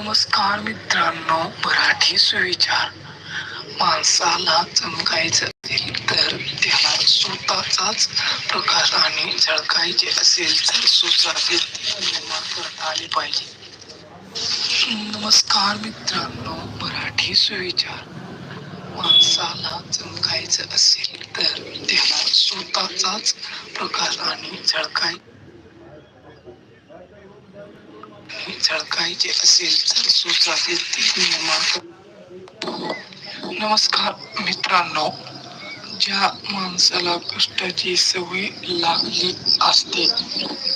नमस्कार मित्रांनो मराठी सुविचार. माणसाला चमकायचं असेल तर त्याला स्वतःचाच प्रकाश आणि झळकायचे असेल तर सुसाधित निर्माण करता आले पाहिजे. नमस्कार मित्रांनो मराठी सुविचार. माणसाला चमकायचं असेल तर त्याला स्वतःचाच प्रकाश आणि झळकाय झळकायचे असेल तर सुचालित निर्माण कर- नमस्कार मित्रांनो ज्या माणसाला कष्टाची सवय लागली असते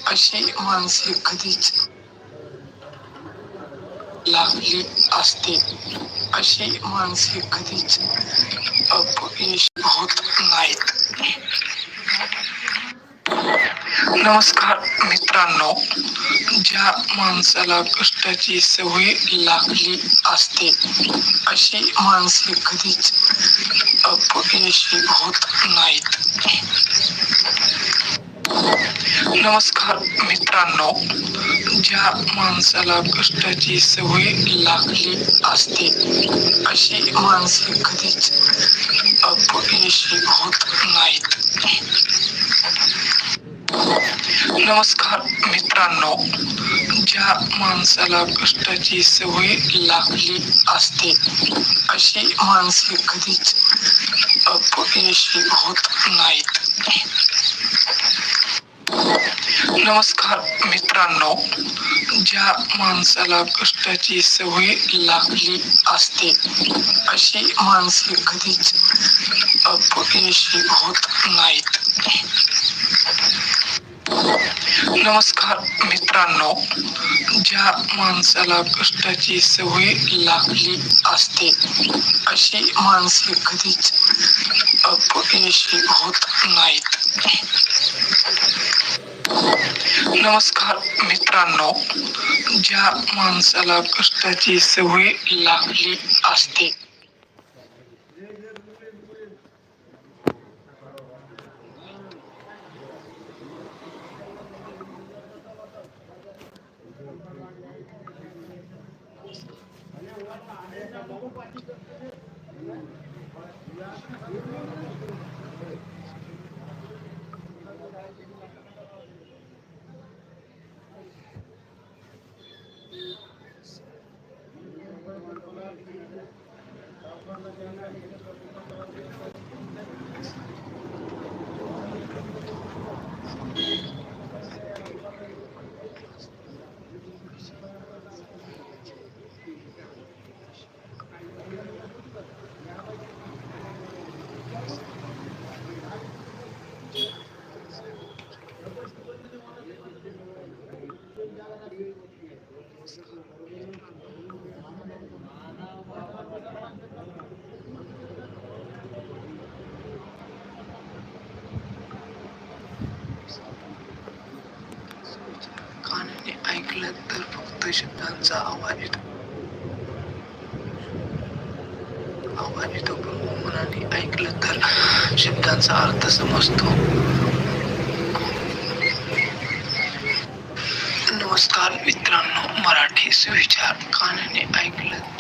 अशी माणसे कधीच लागली असते अशी माणसे कधीच अपयश होत नाहीत नमस्कार मित्रांनो ज्या माणसाला कष्टाची सवय लागली असते अशी माणसे कधीच अपयशी होत नाहीत. नमस्कार मित्रांनो ज्या माणसाला कष्टाची सवय लागली असते अशी माणसे कधीच अपयशी होत नाहीत. नमस्कार मित्रांनो ज्या माणसाला कष्टाची सवय लागली असते अशी माणसे कधीच अपयशी होत नाहीत. नमस्कार मित्रांनो ज्या माणसाला कष्टाची सवय लागली असते अशी माणसे कधीच अपयशी होत नाहीत. नमस्कार मित्रांनो ज्या माणसाला कष्टाची सवय लागली असते अशी माणसे कधीच अपयशी होत नाहीत. नमस्कार मित्रांनो ज्या माणसाला कष्टाची सवय लागली असते कानाने ऐकलं तर फक्त शब्दांचा आवाज येतो. आवाज येतो मनाने ऐकलं तर शब्दांचा अर्थ समजतो. नमस्कार मित्रांनो मराठी सुविचार कानाने ऐकलं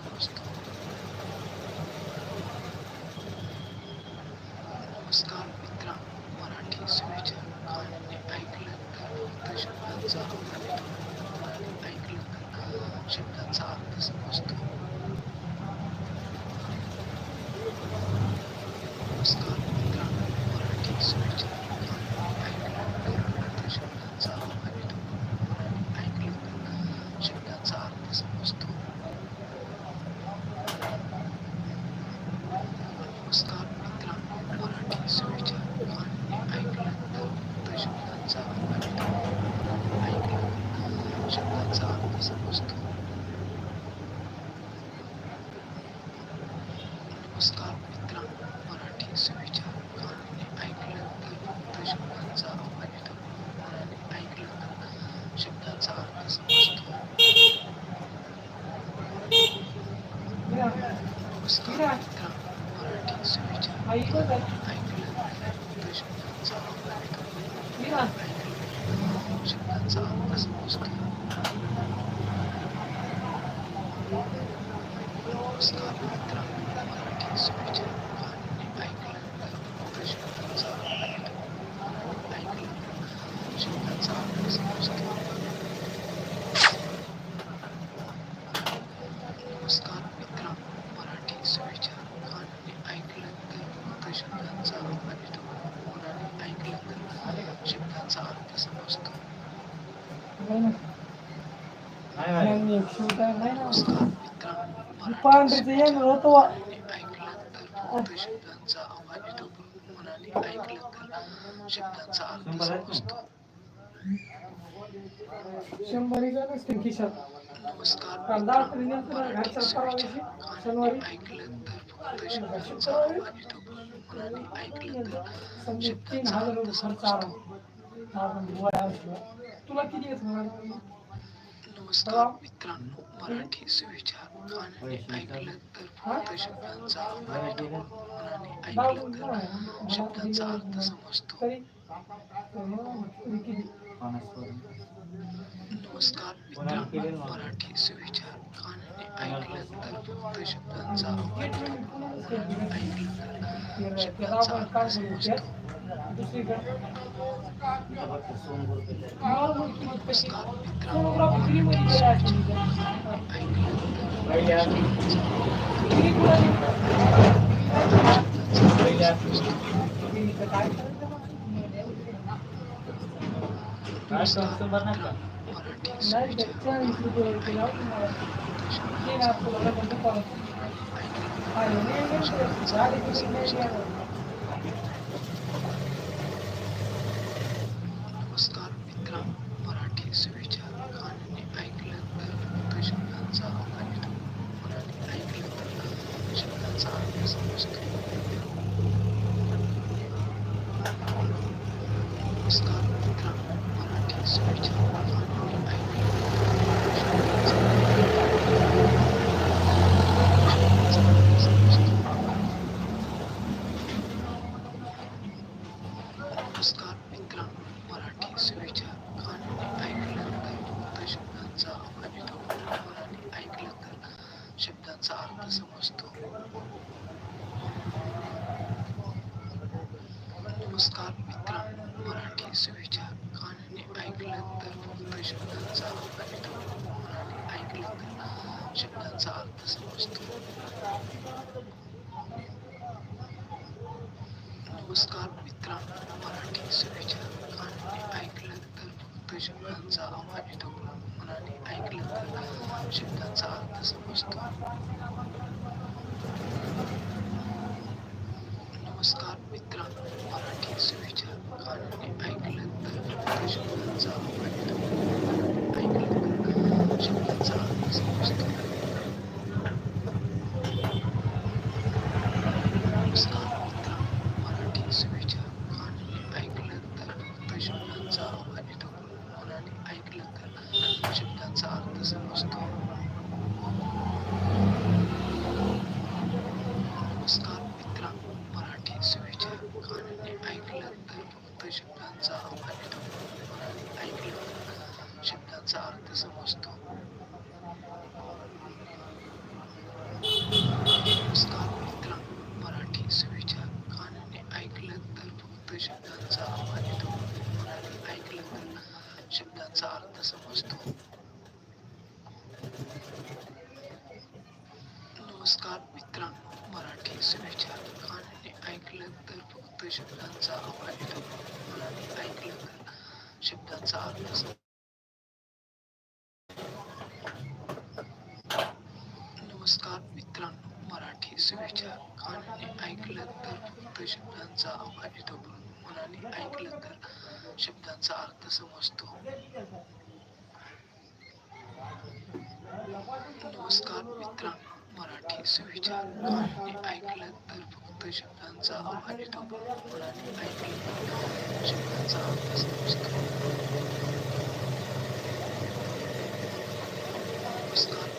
Mexico City. さあ、ご無沙汰して。शब्दांचा आवाज मनाने ऐकलं तर शब्दांचा अर्थ समजतो ऐकलं तर मनाने ऐकलं तर तुला किती येत नमस्कार मित्रांनो मराठी सुविचार मनाने ऐकलं तर फक्त शब्दांचा मनाने ऐकलं तर शब्दांचा अर्थ समजतो नमस्कार मित्रांनो मराठी सुविचार मनाने ऐकलं तर फक्त शब्दांचा मनाने ऐकलं तर शब्दांचा अर्थ समजतो दुसरीकडे याचा अर्थ समजतो. नमस्कार मित्रांनो मराठी सुविचार ऐकलं तर फक्त शब्दांचा आवाज येतो मनाने ऐकलं शब्दांचा अर्थ समजतो. नमस्कार.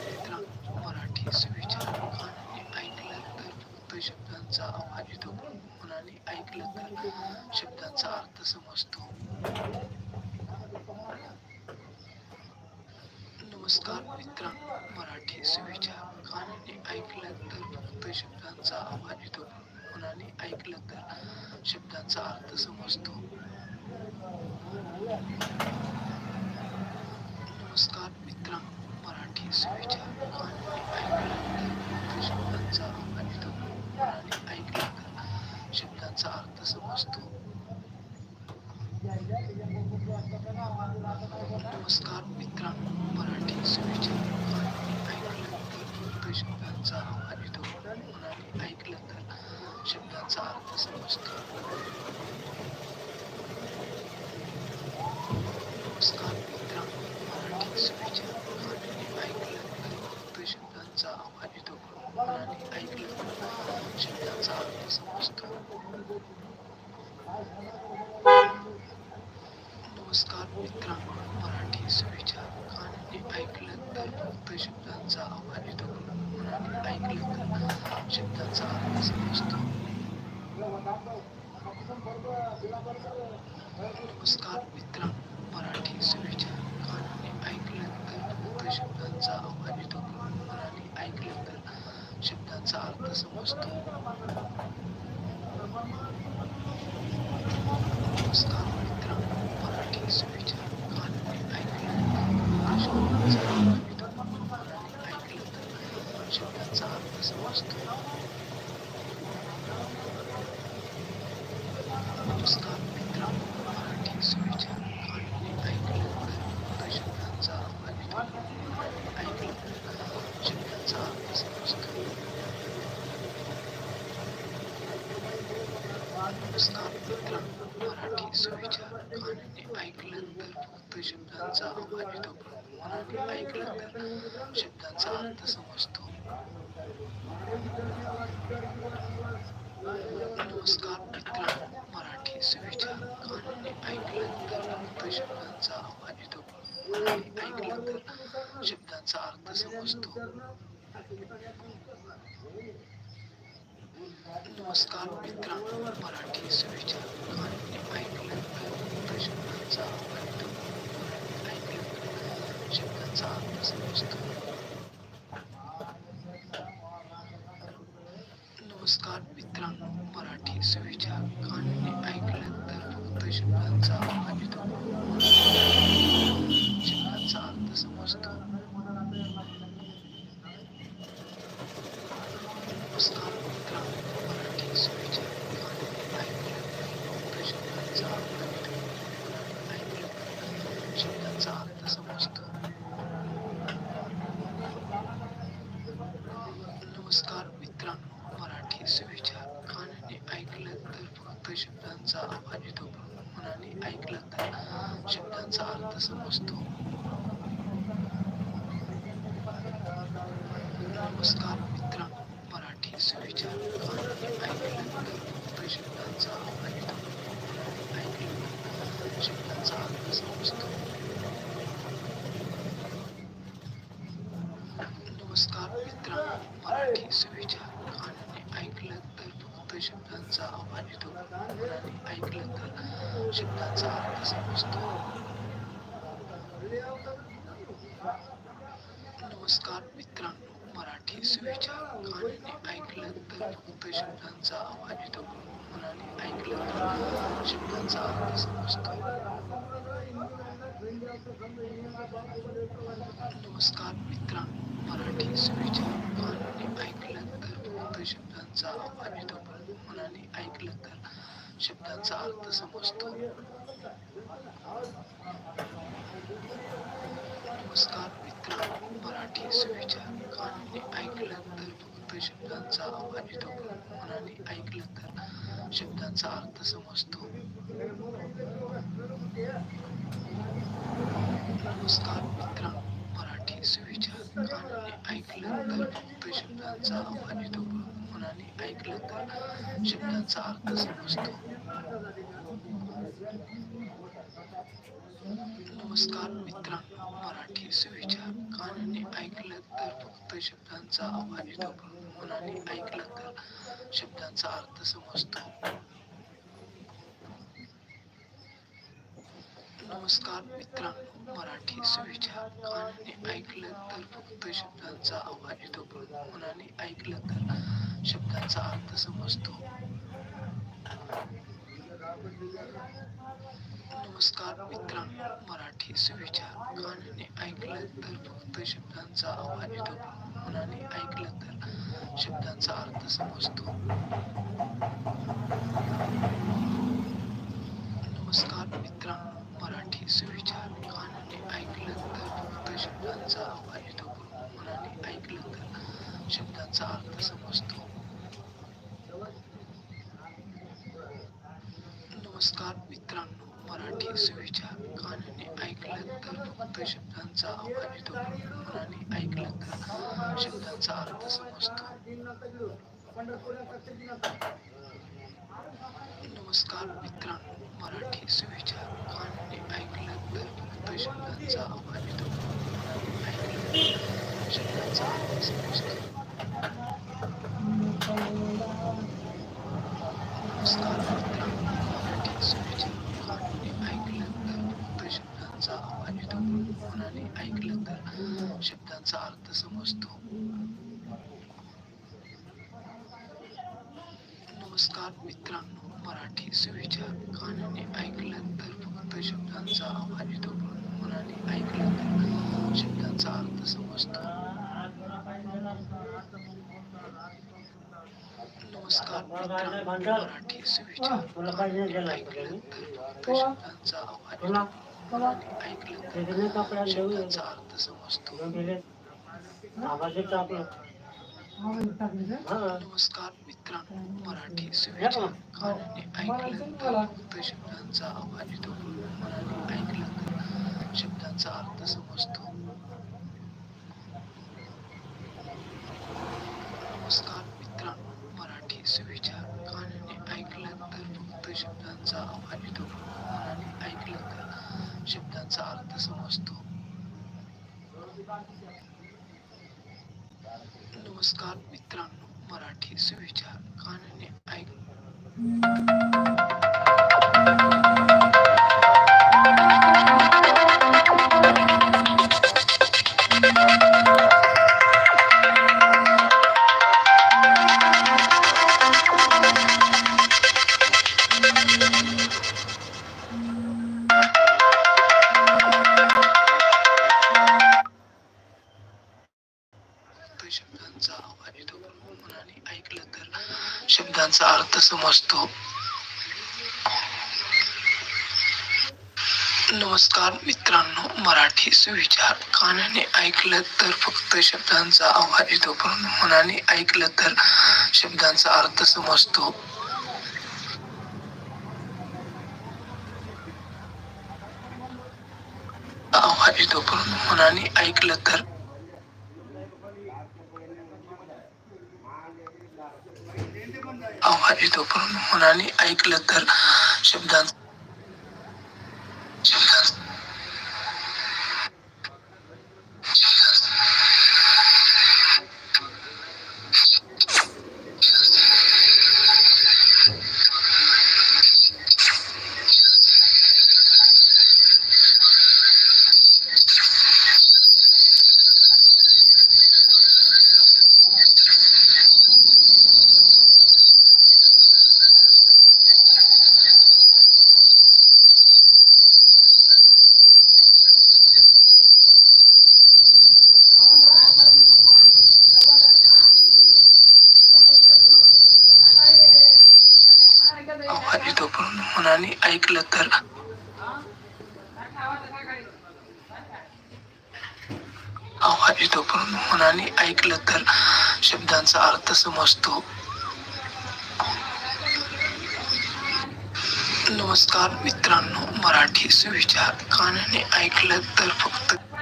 नमस्कार मित्रांनो. मराठी सुविचार गाण्याने ऐकलं तर फक्त शब्दांचा आवाज येतो. मराठी ऐकलं तर शब्दांचा आवाज समजतो नमस्कार मित्रांनो. मराठी सुविचार गाण्याने ऐकलं तर फक्त शब्दांचा आवाज येतो. मराठी ऐकलं तर शब्दांचा अर्थ समजतो. नमस्कार मित्रांनो मराठी सोयीच्या कहाणी ऐकलं शब्दांचा शब्दांचा नमस्कार मित्रांनो मराठी सोयीच्या कहाणी ऐकलं फक्त शब्दांचा आवाज येतो मराठी ऐकल्यानंतर शब्दांचा अर्थ समजतो नमस्कार नमस्कार मित्रांनो मराठी सुविचार कानाने ऐकल्यानंतर फक्त शब्दांचा अर्थ शब्दांचा समजतो नमस्कार मित्रांनो मराठी सुविचार आणि ऐकल्यानंतर फक्त शब्दांचा अर्थ समजतो नमस्कार मित्रांनो मराठी सुविचार कानाने ऐकल्यानंतर फक्त शब्दांचा आवाज येतो ऐकल्यानंतर शब्दांचा अर्थ समजतो नमस्कार मित्रांनो मराठी सुविचार कानाने तर फक्त शब्दांचा आवाज येतो. मनाने तर शब्दांचा अर्थ समजतो. नमस्कार मित्रांनो मराठी सुविचार कानाने तर फक्त शब्दांचा आवाज येतो मनाने ऐकल्यानंतर शब्दांचा अर्थ समजतो नमस्कार मित्रांनो मराठी सुविचार कानाने ऐकलं तर फक्त शब्दांचा आवाज येतो मनाने ऐकलं तर शब्दांचा अर्थ समजतो नमस्कार मित्रांनो मराठी सुविचार कानाने ऐकलं तर फक्त शब्दांचा आवाज येतो. मनाने ऐकलं तर शब्दांचा अर्थ समजतो नमस्कार मित्रांनो मराठी सुविचार कानाने ऐकलं तर फक्त शब्दांचा आवाज येतो. मनाने ऐकलं तर शब्दांचा अर्थ समजतो. नमस्कार मराठी सुविचार कानाने ऐकलं तर फक्त शब्दांचा आवाज येतो. मनाने ऐकलं तर शब्दांचा अर्थ समजतो. नमस्कार मित्रांनो मराठी सुविचार कानाने ऐकलं तर फक्त शब्दांचा आवाज येतो. मनाने ऐकलं तर शब्दांचा अर्थ समजतो. नमस्कार मित्रांनो मराठी सुविचार कानाने ऐकलं तर फक्त शब्दांचा आवाज येतो. मनाने ऐकलं तर शब्दांचा अर्थ समजतो. नमस्कार मित्रांनो मराठी सुविचार कानाने ऐकलं तर फक्त शब्दांचा आवाज येतो. मनाने ऐकलं तर शब्दांचा अर्थ समजतो. नमस्कार मित्रांनो. मराठी सुविचार कानाने ऐकलं तर फक्त शब्दांचा आवाज येतो. मनाने ऐकलं तर शब्दांचा अर्थ समजतो. नमस्कार मित्रांनो. मराठी सुविचार कानाने ऐकलं तर फक्त शब्दांचा आवाज येतो मनाने ऐकलं तर शब्दांचा अर्थ समजतो नमस्कार मित्रांनो मराठी सुविचार कानाने ऐकलं तर फक्त शब्दांचा आवाज येतो. आणि ऐकलं तर शब्दांचा अर्थ समजतो. नमस्कार मित्रांनो. मराठी सुविचार आणि ऐकलं तर फक्त शब्दांचा आवाज येतो. ऐकलं शब्दांचा अर्थ समजतो. नमस्कार मित्रांनो मराठी सुविचार कानाने ऐकलं तर फक्त शब्दांचा आवाज येतो मनाने ऐकलं तर शब्दांचा अर्थ समजतो. नमस्कार मित्रांनो मराठी सुविचार कानाने ऐकलं तर फक्त शब्दांचा आवाज येतो मनाने ऐकलं तर शब्दांचा अर्थ समजतो. नमस्कार मित्रांनो मराठी सुविचार ऐकलं तर फक्त शब्दांचा आवाज येतो शब्दांचा अर्थ समजतो नमस्कार मित्रांनो मराठी कानाने ऐकलं फक्त शब्दांचा आवाज येतो. मनाने ऐकलं शब्दांचा अर्थ समजतो. नमस्कार मित्रांनो मराठी सुविचार कानाने ऐकलं तर फक्त शब्दांचा आवाज येतो. त्याचा अर्थ समजतो. नमस्कार मित्रांनो मराठी सुविचार. ऐकलं तर शब्दांचा अर्थ समजतो. आवाज येतो पण मनाने ऐकलं तर? आवाज येतो पण मनाने ऐकलं तर शब्दांचा शब्दांचा आवाज येतो पण मनाने ऐकलं तर आवाज येतो पण मनाने ऐकलं तर शब्दांचा अर्थ समजतो. नमस्कार मित्रांनो मराठी सुविचार. कानाने ऐकलं तर फक्त